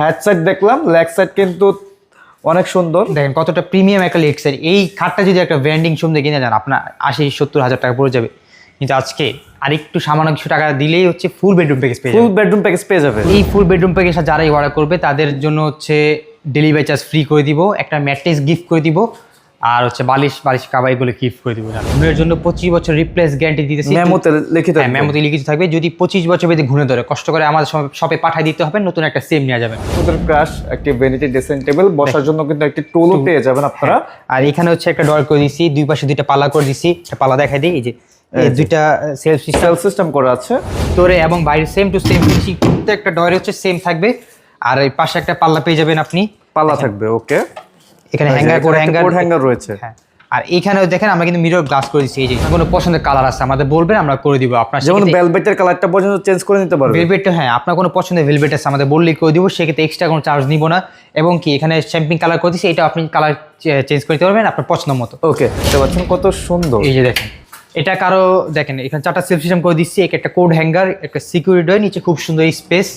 Had side দেখলাম leg side কিন্তু অনেক সুন্দর। দেখেন কতটা প্রিমিয়াম একটা লেক্সের এই খাটটা যদি একটা ব্র্যান্ডিং সুন্দর কিনে যান আপনার আশি সত্তর হাজার টাকা পড়ে যাবে। কিন্তু আজকে আর একটু সামান্য কিছু টাকা দিলেই হচ্ছে ফুল বেডরুম প্যাকেজ পেয়ে ফুল বেডরুম প্যাকেজ পেয়ে যাবে। এই ফুল বেডরুম প্যাকেজ যারাই অর্ডার করবে তাদের জন্য হচ্ছে ডেলিভারি চার্জ ফ্রি করে দিব একটা ম্যাট্রেস গিফট করে দিব। আর হচ্ছে বালিশ বালিশ কাবাই এগুলো গিফট করে দিব রুমের জন্য পঁচিশ বছর রিপ্লেস গ্যারান্টি দিতেছি। মেমোতে লিখিত হ্যাঁ মেমোতে লিখিত থাকবে। যদি পঁচিশ বছর বেঁধে ঘুরে ধরে কষ্ট করে আমাদের শপে পাঠিয়ে দিতে হবে নতুন একটা সেম নেওয়া যাবে। আমাদের ক্রাশ একটি ভ্যানিটি ড্রেসিং টেবিল বসার জন্য কিন্তু একটি টুলও পেয়ে যাবেন আপনারা। আর এখানে হচ্ছে একটা ডর করে দিছি দুই পাশে দুইটা পাল্লা করে দিছি একটা পাল্লা দেখাই দিই এই যে এই দুইটা সেলফ সিস্টেম সিস্টেম করা আছে। তোরে এবং বাইরে সেম টু সেম প্রত্যেকটা ডয়ারে হচ্ছে সেম থাকবে। আর এই পাশে একটা পাল্লা পেয়ে যাবেন আপনি। পাল্লা থাকবে ওকে এখানে হ্যাঙ্গার করে হ্যাঙ্গার হ্যাঙ্গার রয়েছে। হ্যাঁ। আর এইখানেও দেখেন আমরা কিন্তু মিরর গ্লাস করে দিচ্ছি। এই যে কোনো পছন্দের কালার আছে আমাদের বলবেন আমরা করে দিব আপনার যেমন ভেলভেটের কালারটা পর্যন্ত চেঞ্জ করে নিতে পারবে। ভেলভেটটা হ্যাঁ আপনার কোনো পছন্দের ভেলভেট আছে আমাদের বললেই করে দিব সেক্ষেত্রে এক্সট্রা কোনো চার্জ নিব না। এবং কি এখানে শ্যাম্পিং কালার করে দিচ্ছি এটা আপনি কালার চেঞ্জ করে দিতে পারবেন আপনার পছন্দ মতো। ওকে পাচ্ছেন কত সুন্দর। এই যে দেখেন এটা কারও দেখেন এখানে চারটা সেলফ সিস্টেম করে দিচ্ছি একটা কোড হ্যাঙ্গার একটা সিকিউরিটি নিচে খুব সুন্দর স্পেস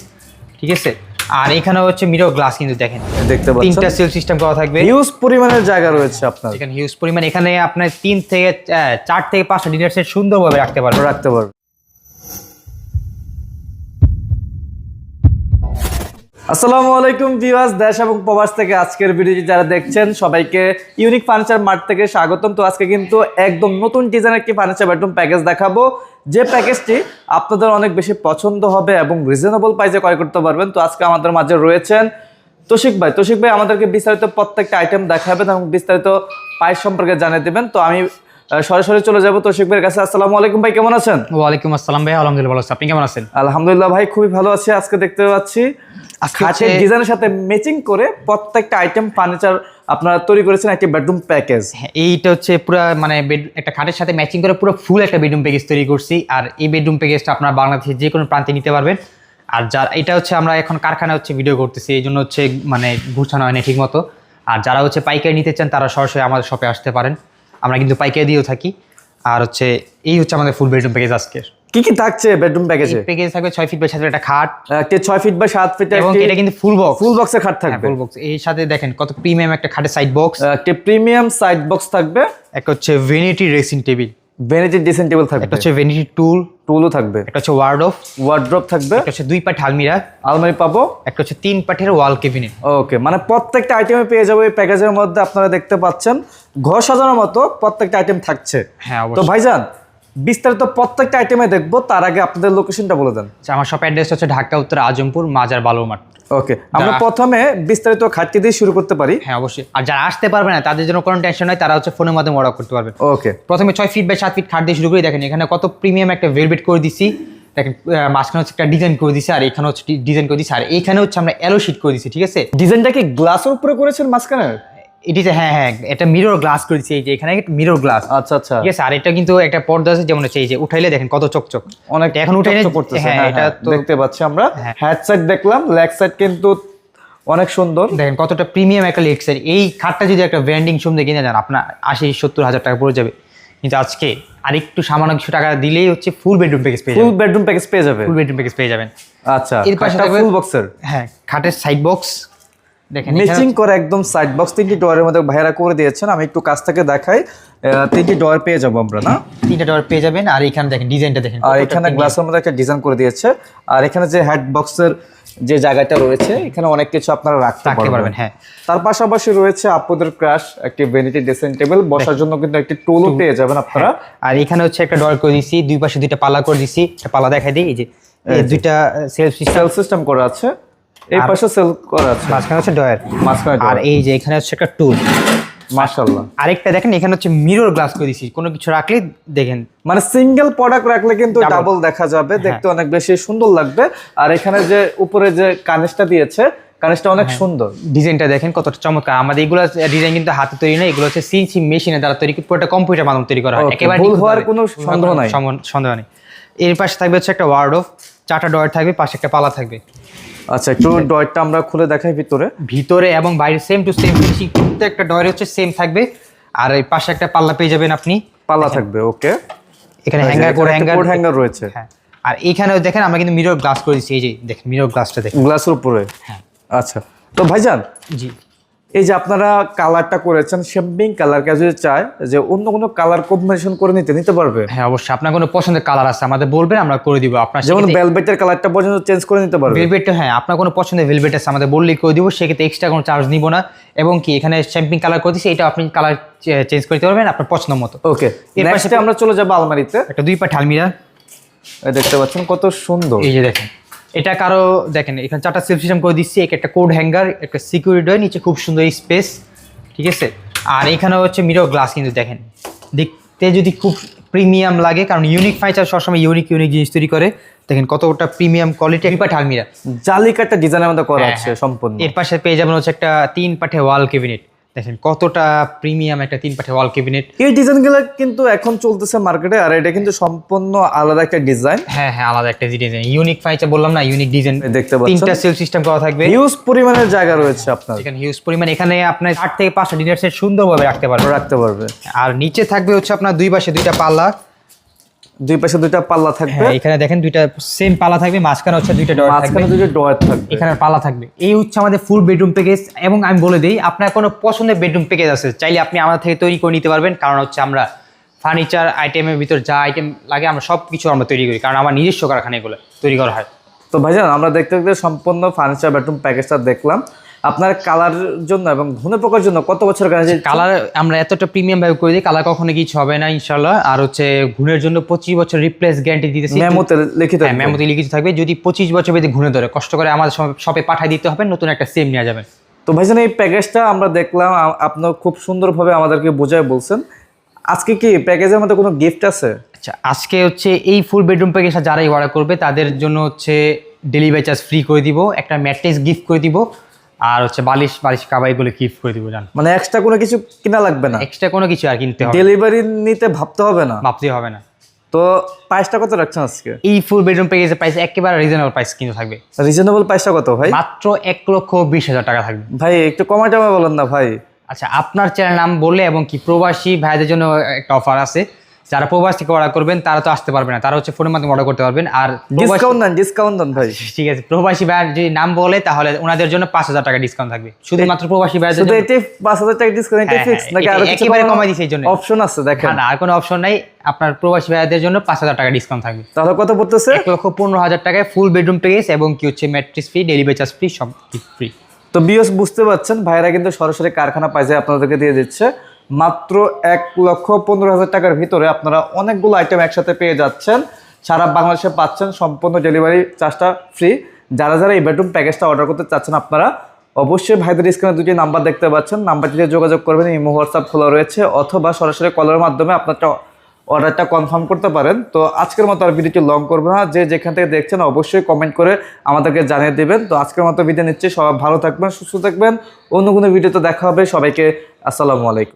ঠিক আছে? আর এখানে হচ্ছে মিরর গ্লাস কিন্তু দেখেন। দেখতে পাচ্ছেন। তিনটা সিল সিস্টেম করা থাকবে। হিউজ পরিমাণের জায়গা রয়েছে আপনার। এখানে হিউজ পরিমাণ। এখানে আপনি তিন থেকে চার থেকে পাঁচটা ডিনার সেট সুন্দরভাবে রাখতে পারবেন। রাখতে পারবে আসসালামু আলাইকুম ভিউয়ার্স দেশ এবং প্রবাস থেকে আজকের ভিডিওটি যারা দেখছেন সবাইকে ইউনিক ফার্নিচার মার্ট থেকে স্বাগতম। তো আজকে কিন্তু একদম নতুন ডিজাইনের একটি ফার্নিচার বেডরুম প্যাকেজ দেখাবো। যে প্যাকেজটি আপনাদের অনেক বেশি পছন্দ হবে এবং রিজনেবল প্রাইসে ক্রয় করতে পারবেন। তো আজকে আমাদের মাঝে রয়েছেন তোশিক ভাই। তোশিক ভাই আমাদেরকে বিস্তারিত প্রত্যেকটা আইটেম দেখাবেন এবং বিস্তারিত প্রাইস সম্পর্কে জানিয়ে দেবেন। তো আমি সরাসরি চলে যাব তোশিক ভাইয়ের কাছে। আসসালামু আলাইকুম ভাই কেমন আছেন? ওয়ালাইকুম আসসালাম ভাই আলহামদুলিল্লাহ ভালো আছি। আপনি কেমন আছেন? আলহামদুলিল্লাহ ভাই খুবই ভালো আছি। আজকে দেখতে পাচ্ছি খাটের ডিজাইনের সাথে ম্যাচিং করে প্রত্যেকটা আইটেম ফার্নিচার আপনারা তৈরি করেছেন একটি বেডরুম প্যাকেজ এইটা হচ্ছে পুরো মানে একটা খাটের সাথে ম্যাচিং করে পুরো ফুল একটা বেডরুম প্যাকেজ তৈরি করছি। আর এই বেডরুম প্যাকেজটা আপনারা বাংলাদেশের যে কোনো প্রান্তে নিতে পারবেন। আর যার এটা হচ্ছে আমরা এখন কারখানা হচ্ছে ভিডিও করতেছি এই জন্য হচ্ছে মানে গুছানো হয়নি ঠিক মতো আর যারা হচ্ছে পাইকারি নিতে চান তারা সরাসরি আমাদের শপে আসতে পারেন। আমরা কিন্তু পাইকারি দিয়েও থাকি। আর হচ্ছে এই হচ্ছে আমাদের ফুল বেডরুম প্যাকেজ আজকের। কি কি থাকছে বেডরুম প্যাকেজে প্যাকেজ থাকবে ছয় ফিট বাই সাত একটা খাট। একটি ছয় ফিট বা সাত ফিট এবং এটা কিন্তু ফুল বক্স ফুল বক্সের খাট থাকবে। ফুল বক্স এর সাথে দেখেন কত প্রিমিয়াম একটা খাটের সাইড বক্স একটি প্রিমিয়াম সাইড বক্স থাকবে? একটা হচ্ছে vanity dressing table vanity dressing table থাকবে। একটা হচ্ছে ভেনিটি টুল টুলও থাকবে। একটা হচ্ছে ওয়ার্ড অফ ওয়ার্ড্রপ থাকবে। একটা হচ্ছে দুই পাট আলমিরা আলমারি পাবো। একটা হচ্ছে তিন পাটের ওয়াল কেবিনেট ওকে মানে প্রত্যেকটা আইটেমে পেয়ে যাব এই প্যাকেজের মধ্যে আপনারা দেখতে পাচ্ছেন। ঘর সাজানোর মতো প্রত্যেকটা আইটেম থাকছে। হ্যাঁ তো ভাইজান বিস্তারিত প্রত্যেকটা আইটেমে দেখব তার আগে আপনাদের লোকেশনটা বলে দেন। আচ্ছা, আমার শপ অ্যাড্রেস হচ্ছে ঢাকা উত্তর আজমপুর মাজার বালুরমাঠ ওকে আমরা প্রথমে বিস্তারিত খাটটি দিয়ে শুরু করতে পারি। হ্যাঁ অবশ্যই। আর যারা আসতে পারবে না তাদের জন্য কোনো টেনশন নয় তারা হচ্ছে ফোনের মাধ্যমে অর্ডার করতে পারবে। ওকে প্রথমে ছয় ফিট বাই সাত ফিট খাট দিয়ে শুরু করে। দেখেন এখানে কত প্রিমিয়াম একটা ভেলভেট করে দিছি। দেখেন মাঝখানে হচ্ছে একটা ডিজাইন করে দিছি আর এখানে হচ্ছে ডিজাইন করে দিছি। আর এখানে হচ্ছে আমরা এলো শিট করে দিছি ঠিক আছে? ডিজাইনটা কি গ্লাসের উপরে করেছেন মাঝখানে? এটি যে হ্যাঁ হ্যাঁ এটা মিরর গ্লাস করে দিছি এই যে এখানে মিরর গ্লাস আচ্ছা আচ্ছা। ঠিক আছে আর এটা কিন্তু একটা পর্দা আছে যেমন হচ্ছে এই যে উঠাইলে দেখেন কত চকচক। অনেক এখন উঠাইলে করতেছে। হ্যাঁ হ্যাঁ, এটা হ্যাঁ, তো দেখতে পাচ্ছি আমরা। হ্যাঁ। হ্যাড সাইড দেখলাম লেগ সাইড কিন্তু অনেক সুন্দর। দেখেন কতটা প্রিমিয়াম একটা লেক্সের এই খাটটা যদি একটা ব্র্যান্ডিং সুন্দর কিনে যান আপনার আশি সত্তর হাজার টাকা পড়ে যাবে। কিন্তু আজকে আরেকটু সামান্য কিছু টাকা দিলেই হচ্ছে ফুল বেডরুম প্যাকেজ পেয়ে ফুল বেডরুম প্যাকেজ পেয়ে যাবে ফুল বেডরুম প্যাকেজ পেয়ে যাবেন। আচ্ছা এর পাশে ফুল বক্সের হ্যাঁ খাটের সাইড বক্স দেখেন ম্যাচিং করে একদম সাইড বক্স তিনটি ডোয়ারের মধ্যে ভাইরা করে দিয়েছেন। আমি একটু কাছ থেকে দেখাই। তিনটি ডোয়ার পেয়ে যাব আমরা না? তিনটা ডর পেয়ে যাবেন। আর এখানে দেখেন ডিজাইনটা দেখেন আর এখানে গ্লাসের মধ্যে একটা ডিজাইন করে দিয়েছে। আর এখানে যে হেড বক্সের যে জায়গাটা রয়েছে এখানে অনেক কিছু আপনারা রাখতে পারবেন। হ্যাঁ। তার পাশাপাশি রয়েছে আপনাদের ক্রাশ একটি ভ্যানিটি ড্রেসিং টেবিল বসার জন্য কিন্তু একটি টুলও পেয়ে যাবেন আপনারা। আর এখানে হচ্ছে একটা ডর করে দিছি দুই পাশে দুইটা পালা করে দিছি একটা পাল্লা দেখাই দিই এই যে দুইটা সেলফ সিস্টেম করা আছে। এই পাশে সেল করা আছে। মাঝখানে হচ্ছে ডয়ার মাঝখানে আর এই যে এখানে হচ্ছে একটা টুল মাশাআল্লাহ। আরেকটা দেখেন এখানে হচ্ছে মিরর গ্লাস করে দিছি। কোনো কিছু রাখলে দেখেন। মানে সিঙ্গেল প্রোডাক্ট রাখলে কিন্তু ডাবল দেখা যাবে। দেখতে অনেক বেশি সুন্দর লাগবে। আর এখানে যে উপরে যে কানেসটা দিয়েছে কানেসটা অনেক সুন্দর। ডিজাইনটা দেখেন কতটা চমৎকার। আমাদের এগুলো ডিজাইন কিন্তু হাতে তৈরি না এগুলো হচ্ছে সিএনসি মেশিনে দ্বারা তৈরি পুরোটা কম্পিউটার মাধ্যমে তৈরি করা হয়। একেবারে ভুল হওয়ার কোনো সন্দেহ নাই। সন্দেহ নেই। এর পাশে থাকবে হচ্ছে একটা ওয়ার্ড অফ চারটা ডয়ার থাকবে পাশে একটা পালা থাকবে। আচ্ছা একটু ডয়টা আমরা খুলে দেখাই ভিতরে। ভিতরে এবং বাইরে সেম টু সেম ফিনিশিং প্রত্যেকটা ডয়ের হচ্ছে সেম থাকবে। আর এই পাশে একটা পাল্লা পেয়ে যাবেন আপনি। পাল্লা থাকবে ওকে। এখানে হ্যাঙ্গার করে হ্যাঙ্গার হ্যাঙ্গার রয়েছে। হ্যাঁ। আর এখানেও দেখেন আমরা কিন্তু মিরর গ্লাস করে দিচ্ছি। এই যে দেখেন মিরর গ্লাসটা দেখেন। গ্লাসের উপরে? হ্যাঁ। আচ্ছা। তো ভাইজান জি। এই যে আপনারা কালারটা করেছেন শেম্পিং কালার কেউ যদি চায় যে অন্য কোনো কালার কম্বিনেশন করে নিতে নিতে পারবে? হ্যাঁ অবশ্যই। আপনার কোনো পছন্দের কালার আছে আমাদের বলবেন আমরা করে দিব। আপনার যেমন ভেলভেটের কালারটা পর্যন্ত চেঞ্জ করে নিতে পারবে। ভেলভেট হ্যাঁ আপনার কোনো পছন্দের ভেলভেট আছে আমাদের বললেই করে দিব সেক্ষেত্রে এক্সট্রা কোনো চার্জ নিব না। এবং কি এখানে শ্যাম্পিং কালার করে দিচ্ছি এটা আপনি কালার চেঞ্জ করতে পারবেন আপনার পছন্দ মতো। ওকে এর পাশে- আমরা চলে যাব আলমারিতে। একটা দুই পাট আলমিরা দেখতে পাচ্ছেন কত সুন্দর। এই যে দেখেন। এটা কারও দেখেন এখানে চারটা সেলফ সিস্টেম করে দিচ্ছি। একটা কোড হ্যাঙ্গার একটা সিকিউরিটি হয় নিচে খুব সুন্দর স্পেস ঠিক আছে? আর এখানে হচ্ছে মিরর গ্লাস কিন্তু দেখেন। দেখতে যদি খুব প্রিমিয়াম লাগে কারণ ইউনিক ফার্নিচার সবসময় ইউনিক ইউনিক জিনিস তৈরি করে। দেখেন কতটা প্রিমিয়াম কোয়ালিটি দুই পাটে আলমিরা। জালিকাটা ডিজাইনের মধ্যে করা হ্যাঁ, আছে হ্যাঁ। সম্পূর্ণ। এর পাশে পেয়ে যাবেন হচ্ছে একটা তিন পাঠে ওয়াল ক্যাবিনেট দেখেন কতটা প্রিমিয়াম একটা তিন পাঠে ওয়াল ক্যাবিনেট এই ডিজাইনগুলো কিন্তু এখন চলতেছে মার্কেটে আর এটা কিন্তু সম্পূর্ণ আলাদা একটা ডিজাইন হ্যাঁ হ্যাঁ আলাদা একটা ডিজাইন ইউনিক ফাইচা বললাম না ইউনিক ডিজাইন দেখতে পাচ্ছেন? তিনটা সেল সিস্টেম করা থাকবে। হিউজ পরিমাণের জায়গা রয়েছে আপনার। এখানে হিউজ পরিমাণ। এখানে আপনার আট থেকে 5টা ডিনার সেট সুন্দরভাবে রাখতে পারবেন রাখতে পারবে। আর নিচে থাকবে হচ্ছে আপনার দুই পাশে দুইটা পাল্লা। দুই পাশে দুইটা পাল্লা থাকবে। হ্যাঁ এখানে দেখেন দুইটা সেম পাল্লা থাকবে মাঝখানে হচ্ছে দুইটা ডোর থাকবে। মাঝখানে দুইটা ডোয়ার থাকবে। এখানে পাল্লা থাকবে। এই হচ্ছে আমাদের ফুল বেডরুম প্যাকেজ এবং আমি বলে দিই আপনার কোনো পছন্দের বেডরুম প্যাকেজ আছে চাইলে আপনি আমাদের থেকে তৈরি করে নিতে পারবেন। কারণ হচ্ছে আমরা ফার্নিচার আইটেমের ভিতর যা আইটেম লাগে আমরা সব কিছু আমরা তৈরি করি। কারণ আমার নিজস্ব কারখানা এগুলো তৈরি করা হয়। তো ভাইজান আমরা দেখতে দেখতে সম্পূর্ণ ফার্নিচার বেডরুম প্যাকেজটা দেখলাম। আপনার কালার জন্য এবং ঘুনে পোকার জন্য কত বছর গ্যারান্টি কালার আমরা এতটা প্রিমিয়াম ভাবে করে দিই কালার কখনো কিছু হবে না ইনশাল্লাহ আর হচ্ছে ঘুণের জন্য পঁচিশ বছর রিপ্লেস গ্যারান্টি দিতেছি। মেমোতে লিখিত হ্যাঁ মেমোতে লিখিত থাকবে। যদি পঁচিশ বছর বেঁধে ঘুরে ধরে কষ্ট করে আমাদের শপে পাঠিয়ে দিতে হবে নতুন একটা সেম নেওয়া যাবে। তো ভাইজান এই প্যাকেজটা আমরা দেখলাম আপনার খুব সুন্দরভাবে আমাদেরকে বোঝায় বলছেন। আজকে কি প্যাকেজের মধ্যে কোনো গিফট আছে? আচ্ছা আজকে হচ্ছে এই ফুল বেডরুম প্যাকেজটা যারাই অর্ডার করবে তাদের জন্য হচ্ছে ডেলিভারি চার্জ ফ্রি করে দিব একটা ম্যাট্রেস গিফট করে দিব। আর হচ্ছে বালিশ বালিশ কাবাইগুলো গিফট করে দিব জান। মানে এক্সট্রা কোনো কিছু কিনা লাগবে না। এক্সট্রা কোনো কিছু আর কিনতে হবে ডেলিভারি নিতে ভাবতে হবে না। ভাবতে হবে না। তো প্রাইসটা কত রাখছেন আজকে? এই ফুল বেডরুম প্যাকেজের প্রাইস একেবারে রিজনেবল প্রাইস কিন্তু থাকবে। রিজনেবল প্রাইসটা কত ভাই? মাত্র এক লক্ষ বিশ হাজার টাকা থাকবে। ভাই একটু কমা টমা বলেন না ভাই। আচ্ছা আপনার চ্যানেল নাম বললে এবং কি প্রবাসী ভাইদের জন্য একটা অফার আছে। যারা প্রবাস থেকে অর্ডার করবেন তারা তো আসতে পারবে না। তারা হচ্ছে ফোনের মাধ্যমে অর্ডার করতে পারবেন। আর ডিসকাউন্ট দেন ডিসকাউন্ট দেন ভাই। ঠিক আছে প্রবাসী ভাইয়ের যদি নাম বলে তাহলে ওনাদের জন্য পাঁচ হাজার টাকা ডিসকাউন্ট থাকবে। শুধুমাত্র প্রবাসী ভাইদের শুধু এটি পাঁচ হাজার টাকা ডিসকাউন্ট এটি ফিক্স নাকি আরও কিছু একেবারে কমাই দিছে এই জন্য। অপশন আছে দেখেন। না, না আর কোনো অপশন নাই। আপনার প্রবাসী ভাইদের জন্য পাঁচ হাজার টাকা ডিসকাউন্ট থাকবে। তাহলে কত পড়তেছে? এক লক্ষ পনেরো হাজার টাকায় ফুল বেডরুম প্যাকেজ এবং কি হচ্ছে mattress free delivery charge free সব ফ্রি তো বিএস বুঝতে পারছেন ভাইরা কিন্তু সরাসরি কারখানা পাইজে আপনাদেরকে দিয়ে দিচ্ছে। মাত্র এক লক্ষ পনেরো হাজার টাকার ভিতরে আপনারা অনেকগুলো আইটেম একসাথে পেয়ে যাচ্ছেন। সারা বাংলাদেশে পাচ্ছেন সম্পূর্ণ ডেলিভারি চার্জটা ফ্রি যারা যারা এই বেডরুম প্যাকেজটা অর্ডার করতে চাচ্ছেন আপনারা, অবশ্যই ভাইদের স্ক্রিনে দুটি নাম্বার দেখতে পাচ্ছেন। নাম্বারটিতে যোগাযোগ করবেন, ইমো, হোয়াটসঅ্যাপ খোলা রয়েছে, অথবা সরাসরি কলের মাধ্যমে আপনারটা অর্ডারটা কনফার্ম করতে পারেন। তো আজকের মতো আর ভিডিওটি লং করব না। যে যেখান থেকে দেখছেন, অবশ্যই কমেন্ট করে আমাদেরকে জানিয়ে দেবেন। তো আজকের মতো ভিডিও নিচ্ছি। সবাই ভালো থাকবেন, সুস্থ থাকবেন। অন্য কোনো ভিডিওতে দেখা হবে। সবাইকে আসসালামু আলাইকুম।